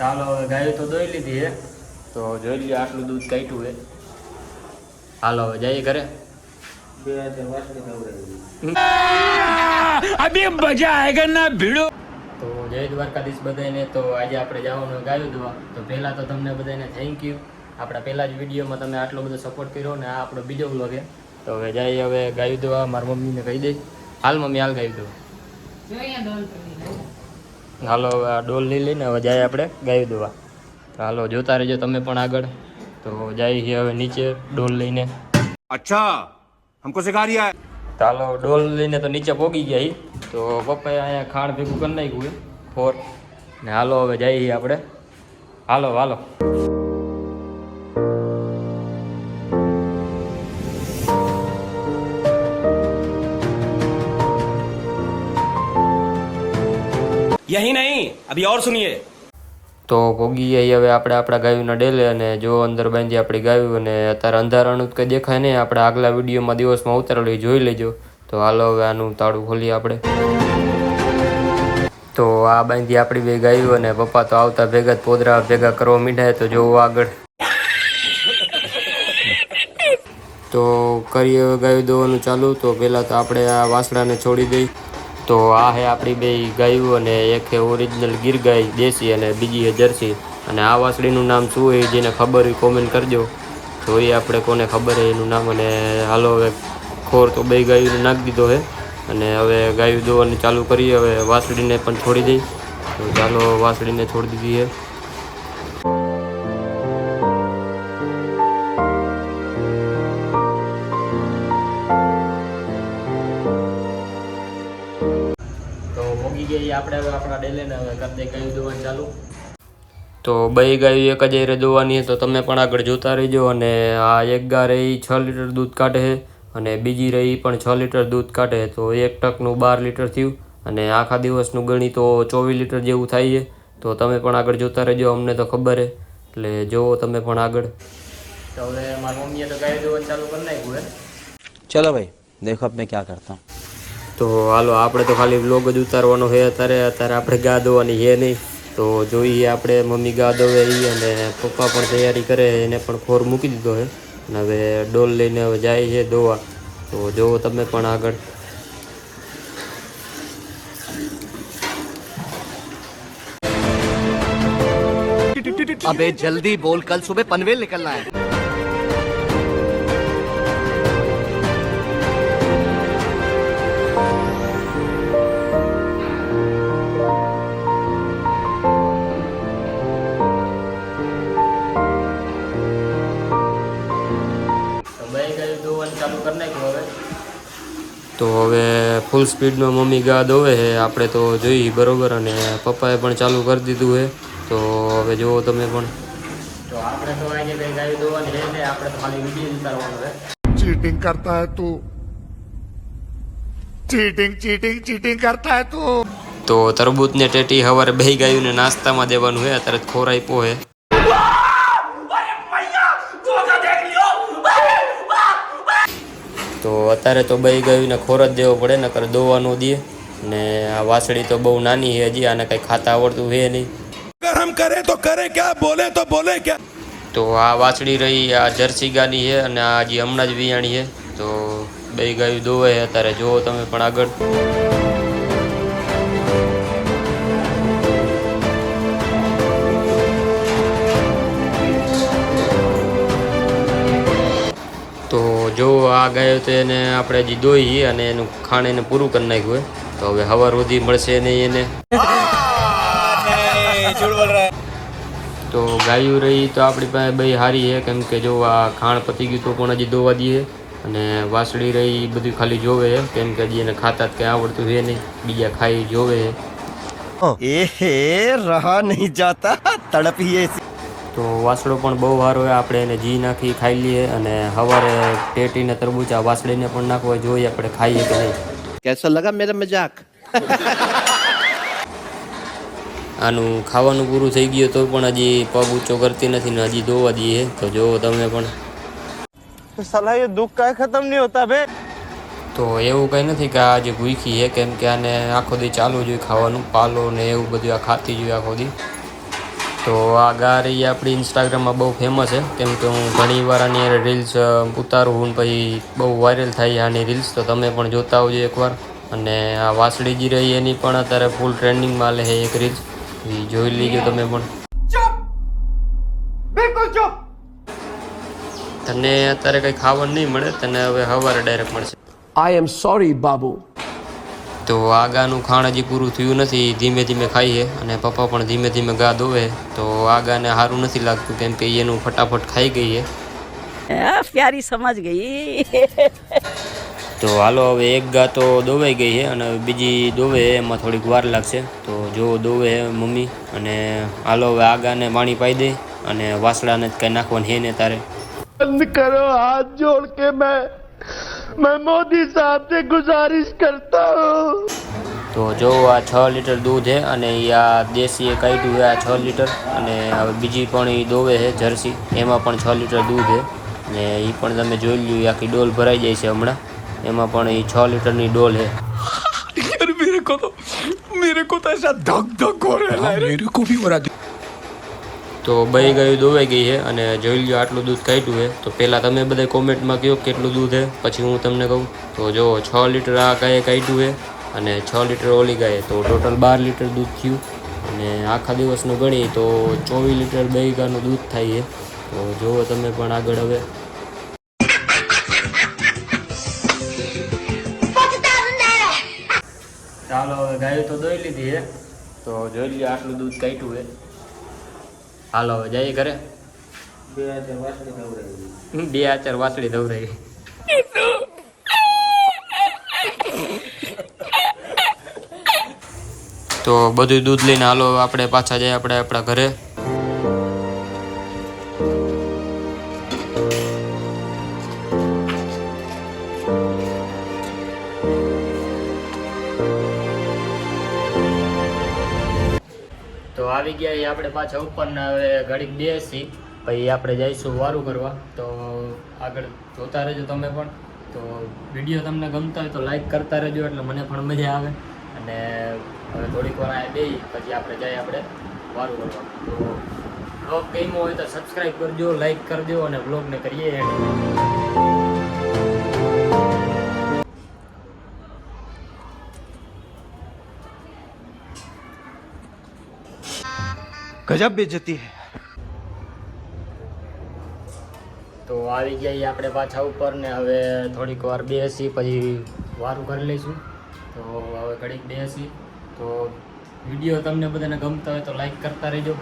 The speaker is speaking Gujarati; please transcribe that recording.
ચાલો હવે ગાયું તો દોઈ લીધી હે. તો જોઈ લીધું આટલું દૂધ કાઢ્યું હે. હાલો હવે જઈએ ઘરે. અભી મજા આયેગા ના ભીડો? તો જય દ્વારકાધીશ બધાને તો આજે આપણે જવાનું ગાયું દવા. તો પહેલાં તો તમને બધાને થેન્ક યુ આપણા પહેલા જ વિડીયોમાં તમે આટલો બધો સપોર્ટ કર્યો ને આ આપણો બીજો વ્લોગ હે. તો હવે જઈએ હવે ગાયું દોવા મારી મમ્મીને કહી દઈ હાલ મમ્મી હાલ ગાયું દોવા. હાલો આ ડોલ લઈ લઈને હવે જાય આપણે ગાય દેવા. તો હાલો જોતા રહેજો તમે પણ આગળ. તો જાય છે હવે નીચે ડોલ લઈને. અચ્છા હમકો સિખા રહ્યા તો હાલો ડોલ લઈને તો નીચે પોગી ગયા હી. તો પપ્પાએ અહીંયા ખાણ ભેગું કરી નાખ્યું ફોર. ને હાલો હવે જઈએ આપણે. હાલો હાલો. अभी और सुनिए તો પોગી ગયા હવે આપણે આપણા ગાયુંના ડેલે અને જો અંદર બાંધી આપણી ગાયું અને અત્યારે અંધારાનું તો કંઈ દેખાય નહીં આપણે આગલા વિડીયોમાં દિવસમાં ઉતારેલું એ જોઈ લેજો તો હાલો હવે આનું તાળું ખોલીએ આપણે તો આ બાંધી આપણી બે ગાયું અને પપ્પા તો આવતા ભેગા જ પોદરા ભેગા કરવા મીઠાય તો જોવો આગળ તો કરીએ હવે ગાયું દોવાનું ચાલુ તો પહેલાં તો આપણે આ વાસડાને છોડી દઈ તો આ હે આપણી બે ગાયું અને એક હે ઓરિજિનલ ગીર ગાય, દેશી અને બીજી હે જર્સી. અને આ વાસળીનું નામ શું હોય જેને ખબર હોય કોમેન્ટ કરજો. તો એ આપણે કોને ખબર હોય એનું નામ. અને હાલો હવે ખોર તો બે ગાયું નાખી દીધો હે. અને હવે ગાયું દોવાનું ચાલુ કરીએ. હવે વાસળીને પણ છોડી દઈ. તો ચાલો વાસળીને છોડી દીધી છે તો બઈ ગાયું એક જ જોવાની દોવાની તો તમે પણ આગળ જોતા રહેજો અને આ એક ગા રહી છ લીટર દૂધ કાઢે છે અને બીજી રહી પણ છ લીટર દૂધ કાઢે તો એક ટકનું બાર લીટર થયું અને આખા દિવસનું ગણી તો ચોવીસ લીટર જેવું થાય છે. તો તમે પણ આગળ જોતા રહેજો અમને તો ખબર છે. એટલે જોવો તમે પણ આગળ. તો હવે મારી મમ્મીએ તો ગાય દેવાનું ચાલુ કરી નાખ્યું ચલો ભાઈ દેખો અબ મેં ક્યાં કરતા. હું તો હાલો, આપણે તો ખાલી વ્લોગ જ ઉતારવાનો છે અત્યારે. અત્યારે આપણે ગા દોવાની છે નહીં. તો જોઈએ આપણે મમ્મી ગા દોવે એ અને પપ્પા પણ તૈયારી કરે, એને પણ ખોર મૂકી દીધો છે. અને હવે ડોલ લઈને હવે જાય છે દોવા. તો જોવો તમે પણ આગળ. અબે જલ્દી બોલ કલ સુબહ પનવેલ નીકળના હે તો હવે ફૂલ સ્પીડમાં મમ્મી ગા દોવે છે. આપણે તો જોઈએ બરાબર અને પપ્પાએ પણ ચાલુ કરી દીધું છે. તો હવે જુઓ તમે પણ. તો આપણે ને ટેટી સવારે બે ગાયું ને નાસ્તામાં દેવાનું છે. અત્યારે ખોરાઈ પોહે તો અત્યારે તો બહી ગયું ને ખોર જ દેવો પડે નકર દોવાનું દે. ને આ વાસળી તો બહુ નાની છે હજી આને કંઈ ખાતા આવડતું હે નહીં. હમ કરે તો કરે ક્યાં બોલે તો બોલે ક્યાં? તો આ વાછડી રહી આ જર્સી ગાની છે અને આ હજી હમણાં જ વિયાણી છે. તો બે ગાયું દોવે અત્યારે. જુઓ તમે પણ આગળ. આ ગાયો તો એને આપણે હજી દોઈ અને એનું ખાણ એને પૂરું કરી નાખ્યું હોય. તો હવે હવા રોધી મળશે નહીં એને. તો ગાયું રહી તો આપણી પાસે બે હારી છે. કેમ કે જો આ ખાણ પતી ગયું તો પણ હજી દોવા દઈએ. અને વાસળી રહી બધું ખાલી જોવે છે. કેમ કે હજી એને ખાતા જ કંઈ આવડતું છે નહીં. બીજા ખાઈ જોવે છે. એ રહા નહીં જાતા, તડપીએ તો વાસળો પણ બહુ સારો હોય આપણે એને ઘી નાખી ખાઈ લઈએ અને સવારે પેટીને તરબૂચા વાસળીને પણ નાખવા જોઈએ આપણે ખાઈએ કે નહીં. કેસો લગા મેરે મજાક. આનું ખાવાનું પૂરું થઈ ગયું તો પણ હજી પગ ઊંચો કરતી નથી ને હજી ધોવા દઈએ. તો જોવો તમે પણ. સલાહ એ દુઃખ કાંઈ ખતમ નહીં હોતા બે તો એવું કંઈ નથી કે આ જે ભૂખી છે કેમ કે આને આખો દી ચાલવું જોઈએ ખાવાનું પાલો ને એવું બધું આ ખાતી જોઈએ આખો દી. તો આ ગારી આપણી ઇન્સ્ટાગ્રામમાં બહુ ફેમસ છે. કેમ કે હું ઘણી વાર આની રીલ્સ ઉતારું હું પછી બહુ વાયરલ થાય આની રીલ્સ તો તમે પણ જોતા આવજો એકવાર. અને આ વાસળીજી રહી એની પણ અત્યારે ફૂલ ટ્રેન્ડિંગમાં લે છે એક રીલ્સ એ જોઈ લીજો તમે પણ. તને અત્યારે કંઈ ખાવાનું નહીં મળે? તને હવે સવારે ડાયરેક્ટ મળશે. I am sorry Babu. તો આગાનું ખાણ હજી પૂરું થયું નથી ધીમે ધીમે ખાઈએ અને પપ્પા પણ ધીમે ધીમે ગા દોવે તો આગાને સારું નથી લાગતું કેમ કે એનું ફટાફટ ખાઈ ગઈએ. પ્યારી સમજ ગઈ. તો હાલો હવે એક ગા તો દોવાઈ ગઈ છે અને બીજી દોવે એમાં થોડીક વાર લાગશે. તો જો દોવે મમ્મી અને હાલો હવે આગાને પાણી પાઈ દે અને વાસડાને જ કંઈ નાખવાનું હે ને તારે. બંધ કરો હાથ જોડ કે મેં मैं मोदी साहब से गुजारिश करता हूँ તો જો આ છ લીટર દૂધ છે અને એ આ દેશીએ કાઢ્યું છે આ છ લીટર અને હવે બીજી પણ એ દોવે છે જર્સી એમાં પણ છ લીટર દૂધ છે અને એ પણ તમે જોઈ લ્યો એ આખી ડોલ ભરાઈ જાય છે હમણાં એમાં પણ એ છ લીટરની ડોલ છે यार मेरे को तो मेरे को तो ऐसा धक धक हो रहा है मेरे को भी हो रहा है તો બહી ગયું, દોવાઈ ગઈ છે અને જોઈ લ્યો આટલું દૂધ કાઢ્યું છે. તો પહેલાં તમે બધા કોમેન્ટમાં કહો કેટલું દૂધ છે, પછી હું તમને કહું. તો જો છ લીટર આ ગાયે કાઢ્યું છે અને છ લીટર ઓલી ગાયે. તો ટોટલ બાર લીટર દૂધ થયું અને આખા દિવસનું ગણી તો ચોવીસ લીટર દહીં ગાનું દૂધ થાય છે. તો જુઓ તમે પણ આગળ હવે. ચાલો હવે ગાયો તો દોઈ લીધી છે. તો જોઈ લ્યો આટલું દૂધ કાઢ્યું છે. હાલો હવે જઈએ ઘરે. બે આચાર વાસળી દવરાઈ તો બધું દૂધ લઈને હાલો આપણે પાછા જઈએ આપણે આપણા ઘરે. આવી ગયા એ આપણે પાછા ઉપર હવે ઘડીક બેસી. પછી આપણે જઈશું વારું કરવા. તો આગળ જોતા રહેજો તમે પણ. તો વીડિયો તમને ગમતા હોય તો લાઈક કરતા રહેજો એટલે મને પણ મજા આવે. અને હવે થોડીક વાર આ બે પછી આપણે જઈએ આપણે વારું કરવા. તો બ્લોગ ગમ્યો હોય તો સબસ્ક્રાઈબ કરજો લાઈક કરજો અને બ્લોગને કરીએ. end. ગજબ બેજતી હે. તો આવી જઈએ આપણે પાછા ઉપર ને હવે થોડીક વાર બેસી, પછી વારું કરી લઈશું. તો હવે ઘડીક બેસી. તો વીડિયો તમને બધાને ગમતા હોય તો લાઈક કરતા રહેજો.